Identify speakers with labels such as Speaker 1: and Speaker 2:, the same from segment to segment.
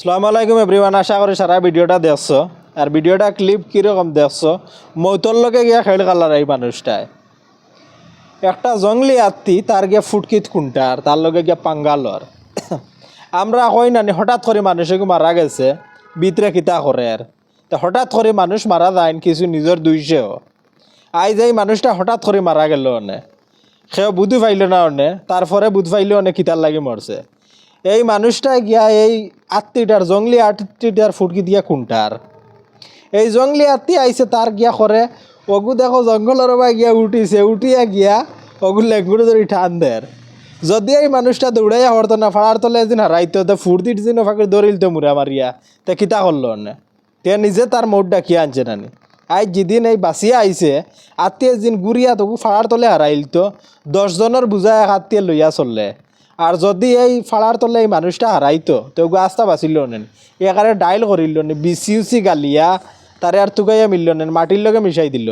Speaker 1: সালাম আলাইকুম এভরিওয়ান, আশা করি সারা ভিডিওটা দেখছ। আর ভিডিওটা ক্লিপ কীরকম দেখছ? মৌতর লগে গিয়া খেল কালার এই মানুষটায় একটা জঙ্গলি আত্মি, তার গিয়া ফুটকিত কুন্টার তার লগে গিয়া পাঙ্গালর। আমরা কই নানি হঠাৎ করে মানুষকে মারা গেছে, বিতরে কিতা করে আর। তো হঠাৎ করে মানুষ মারা যায় কিছু নিজের দুইশেও। আই যে এই মানুষটা হঠাৎ করে মারা গেল অনে সেও বুধু পাইল না অনে তারপরে বুধ পাইলে অনেক কিতার লাগি মরছে। এই মানুষটা গিয়া এই আত্মীটার জঙ্গলি আত্মীটার ফুটকি দিয়া কুন্টার এই জঙ্গলি আত্মী আইছে, তার গিয়া করে, অগু দেখো, জঙ্গলের বা গিয়া উঠিছে, উঠিয়া গিয়া অগু লেঙ্গুড়ে ধরি টান দের। যদি এই মানুষটা দৌড়াইয়া হরতো না, ফাড়ার তলে এদিন হারাইতো, তো ফুর্তির দিন ফাঁকে দৌড়িল তো মুড়া মারিয়া, তে কিতা করল তে নিজে তার মোট ডাকিয়া আনছে নানি। আজ যেদিন এই বাঁচিয়া আইছে আত্মীয় দিন গুড়িয়া তবু ফাড়ার তলে হারাইল তো দশজনের বুঝা এক আত্মীয় লইয়া চললে আর যদি এই ফাড়ার তলে এই মানুষটা হারাইতো তো আস্তা বাঁচিল নেন একারে ডাইল করিল নে বিসি উসি গালিয়া তারে আর তুকাইয়া মিলল নেন মাটির লগে মিশাই দিল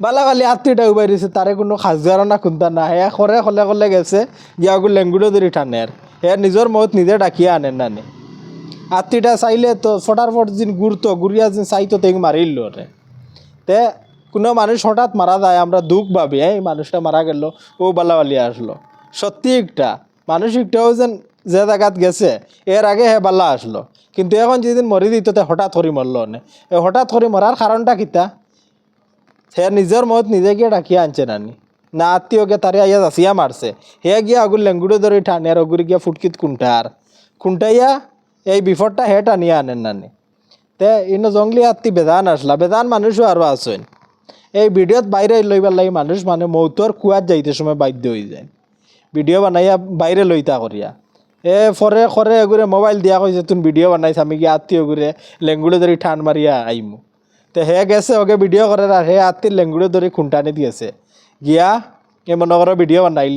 Speaker 1: বালা খালি আত্মীয়টা উবাই দিছে তারে কোনো খাজগার না খুন্দা না হে খরে খলে খলে গেছে, গিয়া গু লেঙ্গুড়ে ধরি টানের হে নিজের মত নিজে ডাকিয়া আনেন নানি। আত্মীয়টা চাইলে তো ফটার ফট যিন গুড়তো গুড়িয়া যিন চাইতো তেই মারিল রে তে কোনো মানুষ হঠাৎ মারা যায়, আমরা দুঃখ ভাবি, এই মানুষটা মারা গেল, ও বালাবালি আসলো। সত্যি একটা মানুষ একটাও যেন যে জায়গাত গেছে এর আগে হে বাল্লা আসলো। কিন্তু এখন যেদিন মরি দিত, তে হঠাৎ করে মরলো নে। এই হঠাৎ করে মরার কারণটা কিতা? সে নিজের মত নিজে গিয়ে ডাকিয়া আনছে নানি। না আত্মীয়কে তারে আইয়া যাচিয়া মারছে হে গিয়া আগুর লেঙ্গুড়ে ধরে টানে আর অগুরি গিয়া ফুটকিত কুণ্টার কুণ্টাইয়া এই বিপদটা হে টানিয়া আনেন নানি। তে ইনো জঙ্গলি আত্মি বেদান আসলা, বেদান মানুষও আরও আছেন। এই ভিডিওত বাইরে লইবার লাগি মানুষ মানে মৌতর কুয়াত যাইতে সময় বাধ্য হয়ে যায়। ভিডিও বানাইয়া বাইরে লইতা করিয়া। এ ফরে খরে এগুরে মোবাইল দিয়া কইছে তুমি ভিডিও বানাইছ, আমি কি আত্মীয় ঘুরে লেঙ্গুড়ে ধরি ঠান মারিয়া আইমু? তে হে গেছে ওকে ভিডিও করে আর হে আত্মীর লেঙ্গুড়ে ধরে খুঁটানি দিয়েছে গিয়া এ মনে করো ভিডিও বানাই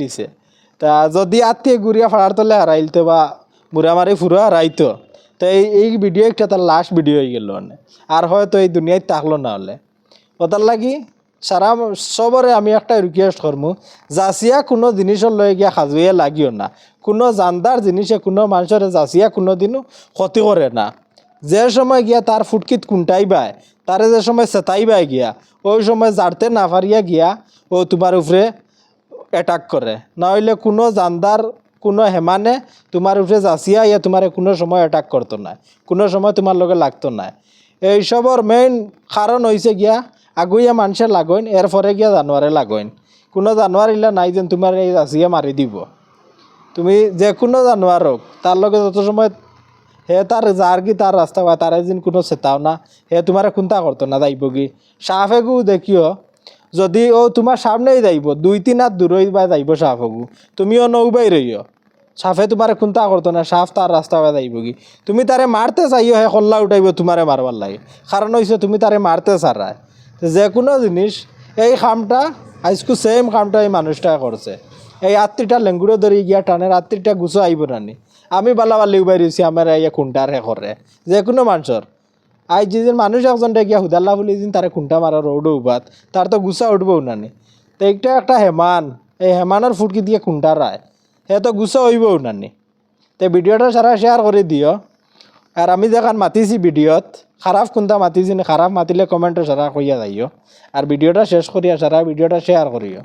Speaker 1: তা যদি আত্মীয় ঘুরিয়া ফাড়ার তলে হারাইলতো বা মুরা মারি ফুরা হারাইতো তো এই এই ভিডিও একটা তার লাস্ট ভিডিও হয়ে গেল মানে। আর হয়তো এই দুনিয়ায় থাকল না হলে। ওটার লাগি সারা সবরে আমি একটা রিকোয়েস্ট করমু জাচিয়া কোনো জিনিসের লয়ে গিয়া সাজুয়ে লাগিও না। কোনো জানদার জিনিসে কোনো মানুষের জাচিয়া কোনো দিনও ক্ষতি করে না। যে সময় গিয়া তার ফুটকিত কুন্টাইবাই তারে যে সময় চেতাইবাই গিয়া, ওই সময় জারতে না পারিয়া গিয়া ও তোমার উপরে অ্যাটাক করে না হইলে কোনো জানদার কোনো হেমানে তোমার উপরে জাচিয়া ইয়া তোমার কোনো সময় অ্যাটাক করতো না কোনো সময় তোমার লগে লাগতো না এইসবর মেইন কারণ হয়েছে গিয়া আগুইয়া মানুষে লাগইন এর পরে গিয়া জানুয়ারে লাগইন। কোনো জানুয়ার ইলা নাই যেন তোমার এই জাচিয়া মারি দিব। তুমি যে কোনো জানোয়ার হোক তার লগে যত সময় হে তার যার কি তার রাস্তা পায় তারে যেন কোনো চেতাও না, হে তোমার কোনটা করতো না যাইব কি দেখিও যদি ও তোমার সামনেই যাইব, দুই তিন হাত দূরই বা যাইব সাফেগু তুমিও নৌবাই রইও সাফে তোমার কোনটা করতো না সাফ তার রাস্তা পায় যাইব কি? তুমি তারে মারতে চাইও হে কল্লা উঠাইব তোমারে মারবার লাগে। কারণ হইছে তুমি তারে মারতে চারায় যে কোনো জিনিস এই কামটা আজকু সেম কামটা এই মানুষটা করছে এই আত্মীটা লেঙ্গুড়ে ধরে গিয়া টানের আত্মীটা গুছো আইব নানি আমি বালা বালি উবাই রয়েছি আমার ইয়ে খুঁটার হে করে যে কোনো মানুষের আই যেদিন মানুষ একজনটা গিয়া হুদাল্লা বলি দিন তারে খুঁটা মারা রৌডো উবাত। তার তো গুছা উঠবো নানি তো এইটা একটা হেমান, এই হেমানের ফুটকি দিয়ে খুঁটা রায় হে তো গুছা হইবও নানি তো ভিডিওটা সারা শেয়ার করে দিও আর আমি যেখান মাতিছি ভিডিওত খারাপ কোনটা মাতিছি না খারাপ মাতিলে কমেন্টে সারা কইয়া যাইও আর ভিডিওটা শেষ করিয়া সারা ভিডিওটা শেয়ার করিও